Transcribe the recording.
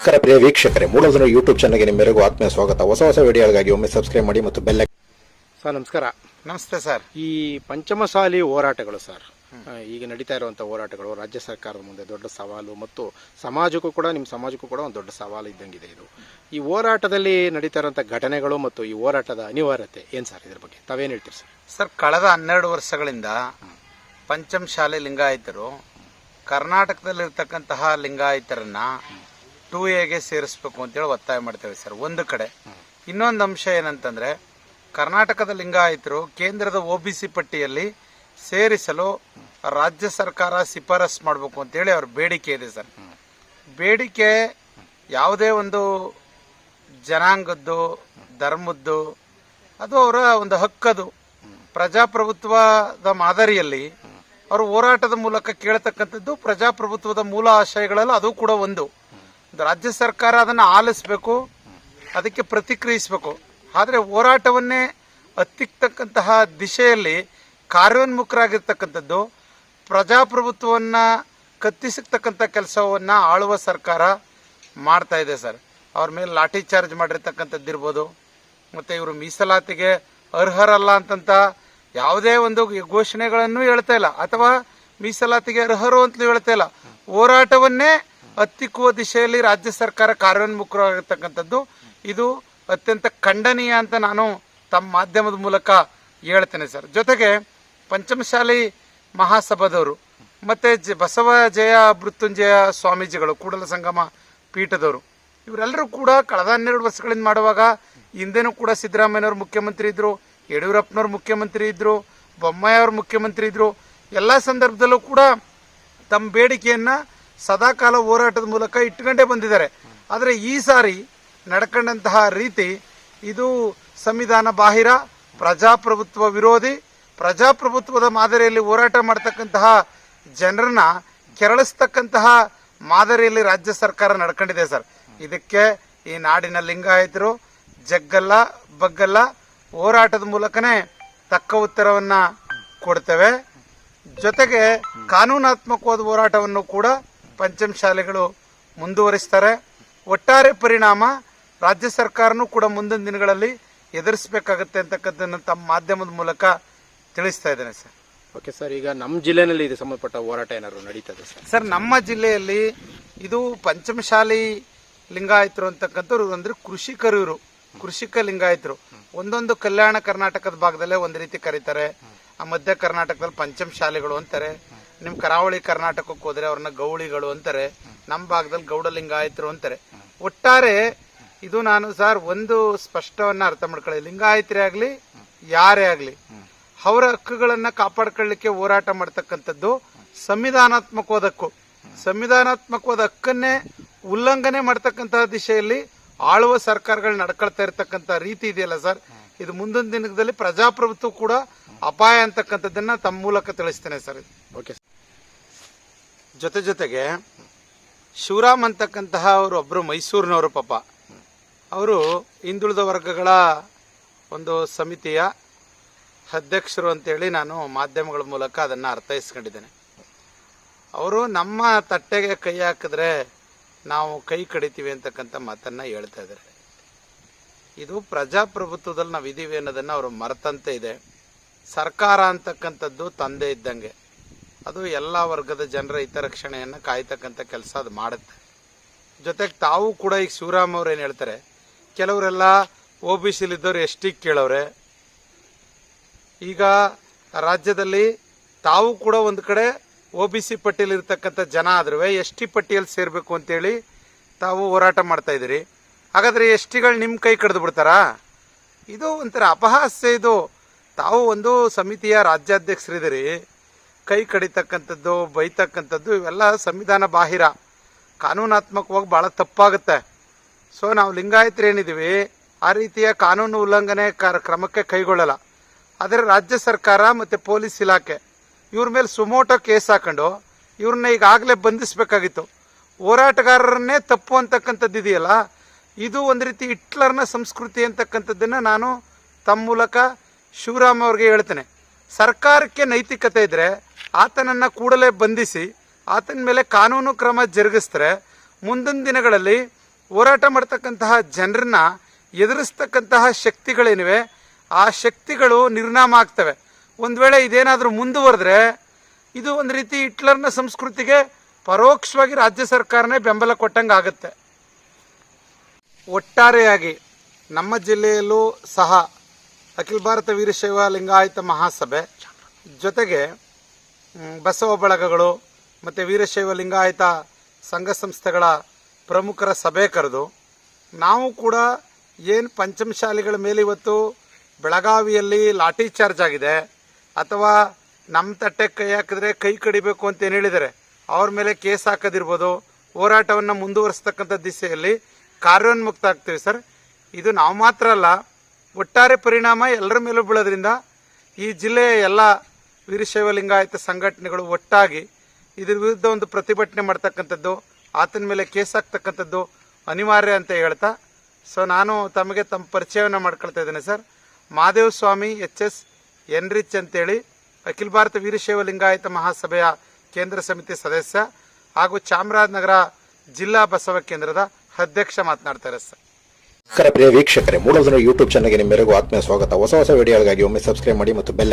ನಮಸ್ಕಾರ ಪ್ರಿಯ ವೀಕ್ಷಕರೇ ಮೂಲಧನ ಯೂಟ್ಯೂಬ್ ಚಾನಲ್ಗೆ ನಿಮ್ಮೆಲ್ಲರಿಗೂ ಆತ್ಮೀಯ ಸ್ವಾಗತ. ಹೊಸ ಹೊಸ ವಿಡಿಯೋಗಳಿಗಾಗಿ ಒಮ್ಮೆ ಸಬ್ಸ್ಕ್ರೈಬ್ ಮಾಡಿ ಮತ್ತು ಬೆಲ್ಲ ಸರ್ ನಮಸ್ಕಾರ. ನಮಸ್ತೆ ಸರ್. ಈ ಪಂಚಮಸಾಲಿ ಹೋರಾಟಗಳು ಸರ್ ಈಗ ನಡೀತಾ ಇರುವಂಥ ಹೋರಾಟಗಳು ರಾಜ್ಯ ಸರ್ಕಾರದ ಮುಂದೆ ದೊಡ್ಡ ಸವಾಲು ಮತ್ತು ಸಮಾಜಕ್ಕೂ ಕೂಡ ನಿಮ್ಮ ಸಮಾಜಕ್ಕೂ ಕೂಡ ಒಂದು ದೊಡ್ಡ ಸವಾಲು ಇದ್ದಂಗಿದೆ ಇದು. ಈ ಹೋರಾಟದಲ್ಲಿ ನಡೀತಾ ಇರುವಂಥ ಘಟನೆಗಳು ಮತ್ತು ಈ ಹೋರಾಟದ ಅನಿವಾರ್ಯತೆ ಏನು ಸರ್ ಇದ್ರ ಬಗ್ಗೆ? ತಾವೇನು ಹೇಳ್ತೀರಿ ಸರ್? ಸರ್ ಕಳೆದ ಹನ್ನೆರಡು ವರ್ಷಗಳಿಂದ ಪಂಚಮಶಾಲೆ ಲಿಂಗಾಯತರು ಕರ್ನಾಟಕದಲ್ಲಿರ್ತಕ್ಕಂತಹ ಲಿಂಗಾಯತರನ್ನ ಟೂ ಎಗೆ ಸೇರಿಸ್ಬೇಕು ಅಂತೇಳಿ ಒತ್ತಾಯ ಮಾಡ್ತೇವೆ ಸರ್, ಒಂದು ಕಡೆ. ಇನ್ನೊಂದು ಅಂಶ ಏನಂತಂದ್ರೆ, ಕರ್ನಾಟಕದ ಲಿಂಗಾಯತರು ಕೇಂದ್ರದ ಒ ಪಟ್ಟಿಯಲ್ಲಿ ಸೇರಿಸಲು ರಾಜ್ಯ ಸರ್ಕಾರ ಶಿಫಾರಸ್ ಮಾಡಬೇಕು ಅಂತೇಳಿ ಅವ್ರ ಬೇಡಿಕೆ ಇದೆ ಸರ್. ಬೇಡಿಕೆ ಯಾವುದೇ ಒಂದು ಜನಾಂಗದ್ದು, ಧರ್ಮದ್ದು, ಅದು ಅವರ ಒಂದು ಹಕ್ಕದು. ಪ್ರಜಾಪ್ರಭುತ್ವದ ಮಾದರಿಯಲ್ಲಿ ಅವರು ಹೋರಾಟದ ಮೂಲಕ ಕೇಳತಕ್ಕಂಥದ್ದು ಪ್ರಜಾಪ್ರಭುತ್ವದ ಮೂಲ ಆಶಯಗಳಲ್ಲ, ಅದು ಕೂಡ ಒಂದು. ರಾಜ್ಯ ಸರ್ಕಾರ ಅದನ್ನು ಆಲಿಸಬೇಕು, ಅದಕ್ಕೆ ಪ್ರತಿಕ್ರಿಯಿಸಬೇಕು. ಆದರೆ ಹೋರಾಟವನ್ನೇ ಹತ್ತಿಕ್ತಕ್ಕಂತಹ ದಿಶೆಯಲ್ಲಿ ಕಾರ್ಯೋನ್ಮುಖರಾಗಿರ್ತಕ್ಕಂಥದ್ದು, ಪ್ರಜಾಪ್ರಭುತ್ವವನ್ನ ಕತ್ತಿಸತಕ್ಕಂಥ ಕೆಲಸವನ್ನ ಆಳುವ ಸರ್ಕಾರ ಮಾಡ್ತಾ ಇದೆ ಸರ್. ಅವ್ರ ಮೇಲೆ ಲಾಠಿ ಚಾರ್ಜ್ ಮಾಡಿರ್ತಕ್ಕಂಥದ್ದು ಇರ್ಬೋದು ಮತ್ತೆ ಇವರು ಮೀಸಲಾತಿಗೆ ಅರ್ಹರಲ್ಲ ಅಂತಂತ ಯಾವುದೇ ಒಂದು ಘೋಷಣೆಗಳನ್ನು ಹೇಳ್ತಾ ಇಲ್ಲ. ಅಥವಾ ಮೀಸಲಾತಿಗೆ ಅರ್ಹರು ಅಂತಲೂ ಹೇಳ್ತಾ ಇಲ್ಲ. ಹೋರಾಟವನ್ನೇ ಹತ್ತಿಕ್ಕುವ ದಿಶೆಯಲ್ಲಿ ರಾಜ್ಯ ಸರ್ಕಾರ ಕಾರ್ಯೋನ್ಮುಖರಾಗಿರ್ತಕ್ಕಂಥದ್ದು. ಇದು ಅತ್ಯಂತ ಖಂಡನೀಯ ಅಂತ ನಾನು ತಮ್ಮ ಮಾಧ್ಯಮದ ಮೂಲಕ ಹೇಳ್ತೇನೆ ಸರ್. ಜೊತೆಗೆ ಪಂಚಮಶಾಲಿ ಮಹಾಸಭಾದವರು ಮತ್ತೆ ಜ- ಬಸವ ಜಯ ಮೃತ್ಯುಂಜಯ ಸ್ವಾಮೀಜಿಗಳು, ಕೂಡಲ ಸಂಗಮ ಪೀಠದವರು, ಇವರೆಲ್ಲರೂ ಕೂಡ ಕಳೆದ ಹನ್ನೆರಡು ವರ್ಷಗಳಿಂದ ಮಾಡುವಾಗ ಹಿಂದೆನೂ ಕೂಡ ಸಿದ್ದರಾಮಯ್ಯನವರು ಮುಖ್ಯಮಂತ್ರಿ ಇದ್ರು, ಯಡಿಯೂರಪ್ಪನವ್ರು ಮುಖ್ಯಮಂತ್ರಿ ಇದ್ರು, ಬೊಮ್ಮಾಯಿ ಅವರು ಮುಖ್ಯಮಂತ್ರಿ ಇದ್ರು. ಎಲ್ಲ ಸಂದರ್ಭದಲ್ಲೂ ಕೂಡ ತಮ್ಮ ಬೇಡಿಕೆಯನ್ನ ಸದಾಕಾಲ ಹೋರಾಟದ ಮೂಲಕ ಇಟ್ಕೊಂಡೇ ಬಂದಿದ್ದಾರೆ. ಆದರೆ ಈ ಸಾರಿ ನಡ್ಕೊಂಡಂತಹ ರೀತಿ ಇದು ಸಂವಿಧಾನ ಬಾಹಿರ, ಪ್ರಜಾಪ್ರಭುತ್ವ ವಿರೋಧಿ, ಪ್ರಜಾಪ್ರಭುತ್ವದ ಮಾದರಿಯಲ್ಲಿ ಹೋರಾಟ ಮಾಡ್ತಕ್ಕಂತಹ ಜನರನ್ನ ಕೆರಳಿಸ್ತಕ್ಕಂತಹ ಮಾದರಿಯಲ್ಲಿ ರಾಜ್ಯ ಸರ್ಕಾರ ನಡ್ಕೊಂಡಿದೆ ಸರ್. ಇದಕ್ಕೆ ಈ ನಾಡಿನ ಲಿಂಗಾಯತರು ಜಗ್ಗಲ್ಲ, ಬಗ್ಗಲ್ಲ ಹೋರಾಟದ ಮೂಲಕನೇ ತಕ್ಕ ಉತ್ತರವನ್ನ ಕೊಡ್ತೇವೆ. ಜೊತೆಗೆ ಕಾನೂನಾತ್ಮಕವಾದ ಹೋರಾಟವನ್ನು ಕೂಡ ಪಂಚಮ ಶಾಲೆಗಳು ಮುಂದುವರಿಸ್ತಾರೆ. ಒಟ್ಟಾರೆ ಪರಿಣಾಮ ರಾಜ್ಯ ಸರ್ಕಾರನೂ ಕೂಡ ಮುಂದಿನ ದಿನಗಳಲ್ಲಿ ಎದುರಿಸಬೇಕಾಗತ್ತೆ ಅಂತಕ್ಕಂಥದ್ದನ್ನು ತಮ್ಮ ಮಾಧ್ಯಮದ ಮೂಲಕ ತಿಳಿಸ್ತಾ ಇದ್ದೇನೆ ಸರ್. ಓಕೆ ಸರ್ ಈಗ ನಮ್ಮ ಜಿಲ್ಲೆಯಲ್ಲಿ ಇದು ಸಂಬಂಧಪಟ್ಟ ಹೋರಾಟ ಏನಾದ್ರು ನಡೀತದೆ ಸರ್? ಸರ್ ನಮ್ಮ ಜಿಲ್ಲೆಯಲ್ಲಿ ಇದು ಪಂಚಮಶಾಲಿ ಲಿಂಗಾಯತರು ಅಂತಕ್ಕಂಥವ್ರು ಅಂದ್ರೆ ಕೃಷಿಕರು ಇವರು. ಕೃಷಿಕ ಲಿಂಗಾಯತರು. ಒಂದೊಂದು ಕಲ್ಯಾಣ ಕರ್ನಾಟಕದ ಭಾಗದಲ್ಲೇ ಒಂದು ರೀತಿ ಕರೀತಾರೆ. ಆ ಮಧ್ಯ ಕರ್ನಾಟಕದಲ್ಲಿ ಪಂಚಮ ಶಾಲೆಗಳು ಅಂತಾರೆ. ನಿಮ್ ಕರಾವಳಿ ಕರ್ನಾಟಕಕ್ಕೆ ಹೋದ್ರೆ ಅವ್ರನ್ನ ಗೌಳಿಗಳು ಅಂತಾರೆ ನಮ್ಮ ಭಾಗದಲ್ಲಿ ಗೌಡ ಲಿಂಗಾಯತರು ಅಂತಾರೆ. ಒಟ್ಟಾರೆ ಇದು ನಾನು ಸರ್ ಒಂದು ಸ್ಪಷ್ಟವನ್ನ ಅರ್ಥ ಮಾಡ್ಕೊಳ್ಳಿ. ಲಿಂಗಾಯತರೇ ಆಗ್ಲಿ, ಯಾರೇ ಆಗ್ಲಿ, ಅವರ ಹಕ್ಕುಗಳನ್ನ ಕಾಪಾಡ್ಕೊಳ್ಳಿಕ್ಕೆ ಹೋರಾಟ ಮಾಡ್ತಕ್ಕಂಥದ್ದು ಸಂವಿಧಾನಾತ್ಮಕವಾದಕ್ಕೂ, ಸಂವಿಧಾನಾತ್ಮಕವಾದ ಹಕ್ಕನ್ನೇ ಉಲ್ಲಂಘನೆ ಮಾಡ್ತಕ್ಕಂತಹ ದಿಶೆಯಲ್ಲಿ ಆಳುವ ಸರ್ಕಾರಗಳು ನಡ್ಕೊಳ್ತಾ ಇರತಕ್ಕಂತ ರೀತಿ ಇದೆಯಲ್ಲ ಸರ್? ಇದು ಮುಂದಿನ ದಿನದಲ್ಲಿ ಪ್ರಜಾಪ್ರಭುತ್ವ ಕೂಡ ಅಪಾಯ ಅಂತಕ್ಕಂಥದ್ದನ್ನ ತಮ್ಮ ಮೂಲಕ ತಿಳಿಸ್ತೇನೆ ಸರ್ ಓಕೆ ಜೊತೆ ಜೊತೆಗೆ ಶಿವರಾಮ್ ಅಂತಕ್ಕಂತಹ ಅವರು ಒಬ್ಬರು ಮೈಸೂರಿನವರು ಪಾಪ. ಅವರು ಹಿಂದುಳಿದ ವರ್ಗಗಳ ಒಂದು ಸಮಿತಿಯ ಅಧ್ಯಕ್ಷರು ಅಂತೇಳಿ ನಾನು ಮಾಧ್ಯಮಗಳ ಮೂಲಕ ಅದನ್ನು ಅರ್ಥೈಸ್ಕೊಂಡಿದ್ದೇನೆ. ಅವರು ನಮ್ಮ ತಟ್ಟೆಗೆ ಕೈ ಹಾಕಿದ್ರೆ ನಾವು ಕೈ ಕಡಿತೀವಿ ಅಂತಕ್ಕಂಥ ಮಾತನ್ನು ಹೇಳ್ತಾ ಇದ್ದಾರೆ. ಇದು ಪ್ರಜಾಪ್ರಭುತ್ವದಲ್ಲಿ ನಾವು ಇದ್ದೀವಿ ಅನ್ನೋದನ್ನು ಅವರು ಮರೆತಂತೆ ಇದೆ. ಸರ್ಕಾರ ಅಂತಕ್ಕಂಥದ್ದು ತಂದೆ ಇದ್ದಂಗೆ. ಅದು ಎಲ್ಲ ವರ್ಗದ ಜನರ ಹಿತರಕ್ಷಣೆಯನ್ನು ಕಾಯ್ತಕ್ಕಂಥ ಕೆಲಸ ಅದು ಮಾಡುತ್ತೆ. ಜೊತೆಗೆ ತಾವು ಕೂಡ ಈಗ ಶಿವರಾಮ್ ಅವ್ರು ಏನು ಹೇಳ್ತಾರೆ, ಕೆಲವರೆಲ್ಲ ಒ ಬಿ ಸಿಲಿದ್ದವ್ರು ಎಸ್ ಟಿ ಕೇಳವ್ರೆ. ಈಗ ರಾಜ್ಯದಲ್ಲಿ ತಾವು ಕೂಡ ಒಂದು ಕಡೆ ಒ ಬಿ ಸಿ ಪಟ್ಟಿಯಲ್ಲಿ ಇರ್ತಕ್ಕಂಥ ಜನ ಆದ್ರೂ ಎಸ್ ಟಿ ಪಟ್ಟಿಯಲ್ಲಿ ಸೇರಬೇಕು ಅಂತೇಳಿ ತಾವು ಹೋರಾಟ ಮಾಡ್ತಾ ಇದ್ದೀರಿ. ಹಾಗಾದ್ರೆ ಎಸ್ ಟಿಗಳು ನಿಮ್ಮ ಕೈ ಕಡ್ದು ಬಿಡ್ತಾರಾ? ಇದು ಒಂಥರ ಅಪಹಾಸ್ಯ, ಇದು ತಾವು ಒಂದು ಸಮಿತಿಯ ರಾಜ್ಯಾಧ್ಯಕ್ಷರಿದ್ದೀರಿ, ಕೈ ಕಡಿತಕ್ಕಂಥದ್ದು, ಬೈತಕ್ಕಂಥದ್ದು, ಇವೆಲ್ಲ ಸಂವಿಧಾನ ಬಾಹಿರ. ಕಾನೂನಾತ್ಮಕವಾಗಿ ಭಾಳ ತಪ್ಪಾಗುತ್ತೆ. ಸೊ ನಾವು ಲಿಂಗಾಯತರು ಏನಿದ್ದೀವಿ, ಆ ರೀತಿಯ ಕಾನೂನು ಉಲ್ಲಂಘನೆ ಕ್ರಮಕ್ಕೆ ಕೈಗೊಳ್ಳಲ್ಲ. ಆದರೆ ರಾಜ್ಯ ಸರ್ಕಾರ ಮತ್ತು ಪೊಲೀಸ್ ಇಲಾಖೆ, ಇವ್ರ ಮೇಲೆ ಸುಮೋಟೋ ಕೇಸ್ ಹಾಕೊಂಡು ಇವ್ರನ್ನ ಈಗಾಗಲೇ ಬಂಧಿಸಬೇಕಾಗಿತ್ತು. ಹೋರಾಟಗಾರರನ್ನೇ ತಪ್ಪು ಅಂತಕ್ಕಂಥದ್ದು ಇದೆಯಲ್ಲ, ಇದು ಒಂದು ರೀತಿ ಹಿಟ್ಲರ್ನ ಸಂಸ್ಕೃತಿ ಅಂತಕ್ಕಂಥದ್ದನ್ನು ನಾನು ತಮ್ಮ ಮೂಲಕ ಶಿವರಾಮ್ ಅವ್ರಿಗೆ ಹೇಳ್ತೇನೆ, ಸರ್ಕಾರಕ್ಕೆ ನೈತಿಕತೆ ಇದ್ರೆ ಆತನನ್ನ ಕೂಡಲೇ ಬಂಧಿಸಿ, ಆತನ ಮೇಲೆ ಕಾನೂನು ಕ್ರಮ ಜರುಗಿಸಿದ್ರೆ ಮುಂದಿನ ದಿನಗಳಲ್ಲಿ ಹೋರಾಟ ಮಾಡ್ತಕ್ಕಂತಹ ಜನರನ್ನ ಎದುರಿಸ್ತಕ್ಕಂತಹ ಶಕ್ತಿಗಳೇನಿವೆ, ಆ ಶಕ್ತಿಗಳು ನಿರ್ನಾಮ ಆಗ್ತವೆ. ಒಂದು ವೇಳೆ ಇದೇನಾದರೂ ಮುಂದುವರೆದ್ರೆ, ಇದು ಒಂದು ರೀತಿ ಹಿಟ್ಲರ್ನ ಸಂಸ್ಕೃತಿಗೆ ಪರೋಕ್ಷವಾಗಿ ರಾಜ್ಯ ಸರ್ಕಾರನೇ ಬೆಂಬಲ ಕೊಟ್ಟಂಗೆ ಆಗುತ್ತೆ ಒಟ್ಟಾರೆಯಾಗಿ ನಮ್ಮ ಜಿಲ್ಲೆಯಲ್ಲೂ ಸಹ ಅಖಿಲ ಭಾರತ ವೀರಶೈವ ಲಿಂಗಾಯತ ಮಹಾಸಭೆ ಜೊತೆಗೆ ಬಸವ ಬಳಗಗಳು ಮತ್ತು ವೀರಶೈವ ಲಿಂಗಾಯತ ಸಂಘ ಸಂಸ್ಥೆಗಳ ಪ್ರಮುಖರ ಸಭೆ ಕರೆದು, ನಾವು ಕೂಡ ಏನು ಪಂಚಮಶಾಲಿಗಳ ಮೇಲೆ ಇವತ್ತು ಬೆಳಗಾವಿಯಲ್ಲಿ ಲಾಠಿ ಚಾರ್ಜ್ ಆಗಿದೆ, ಅಥವಾ ನಮ್ಮ ತಟ್ಟೆ ಕೈ ಹಾಕಿದ್ರೆ ಕೈ ಕಡಿಬೇಕು ಅಂತ ಏನು ಹೇಳಿದ್ದಾರೆ, ಅವ್ರ ಮೇಲೆ ಕೇಸ್ ಹಾಕೋದಿರ್ಬೋದು, ಹೋರಾಟವನ್ನು ಮುಂದುವರಿಸ್ತಕ್ಕಂಥ ದಿಸೆಯಲ್ಲಿ ಕಾರ್ಯೋನ್ಮುಕ್ತ ಆಗ್ತೀವಿ ಸರ್. ಇದು ನಾವು ಮಾತ್ರ ಅಲ್ಲ ಒಟ್ಟಾರೆ ಪರಿಣಾಮ ಎಲ್ಲರ ಮೇಲೂ ಬೀಳೋದ್ರಿಂದ ಈ ಜಿಲ್ಲೆಯ ಎಲ್ಲ ವೀರಶೈವ ಲಿಂಗಾಯತ ಸಂಘಟನೆಗಳು ಒಟ್ಟಾಗಿ ಇದ್ರ ವಿರುದ್ಧ ಒಂದು ಪ್ರತಿಭಟನೆ ಮಾಡ್ತಕ್ಕಂಥದ್ದು, ಆತನ ಮೇಲೆ ಕೇಸ್ ಹಾಕ್ತಕ್ಕಂಥದ್ದು ಅನಿವಾರ್ಯ ಅಂತ ಹೇಳ್ತಾ, ಸೊ ನಾನು ತಮಗೆ ತಮ್ಮ ಪರಿಚಯವನ್ನು ಮಾಡ್ಕೊಳ್ತಾ ಇದ್ದೇನೆ sir. Madeva Swami, H S enrich ಅಂತೇಳಿ ಅಖಿಲ ಭಾರತ ವೀರಶೈವ ಲಿಂಗಾಯತ ಮಹಾಸಭೆಯ ಕೇಂದ್ರ ಸಮಿತಿ ಸದಸ್ಯ ಹಾಗೂ ಚಾಮರಾಜನಗರ ಜಿಲ್ಲಾ ಬಸವ ಕೇಂದ್ರದ ಅಧ್ಯಕ್ಷ ಮಾತನಾಡ್ತಾರೆ ಸರ್. ನಮಸ್ಕಾರ ಪ್ರಿಯ ವೀಕ್ಷಕರೇ ಮೂಲದ ಯೂಟ್ಯೂಬ್ ಚಾನಲ್ಗೆ ನಿಮ್ಮೆಲ್ಲರಿಗೂ ಆತ್ಮೀಯ ಸ್ವಾಗತ. ಹೊಸ ಹೊಸ ವಿಡಿಯೋಗಳಿಗಾಗಿ ಒಮ್ಮೆ ಸಬ್ಸ್ಕ್ರೈಬ್ ಮಾಡಿ ಮತ್ತು ಬೆಲ್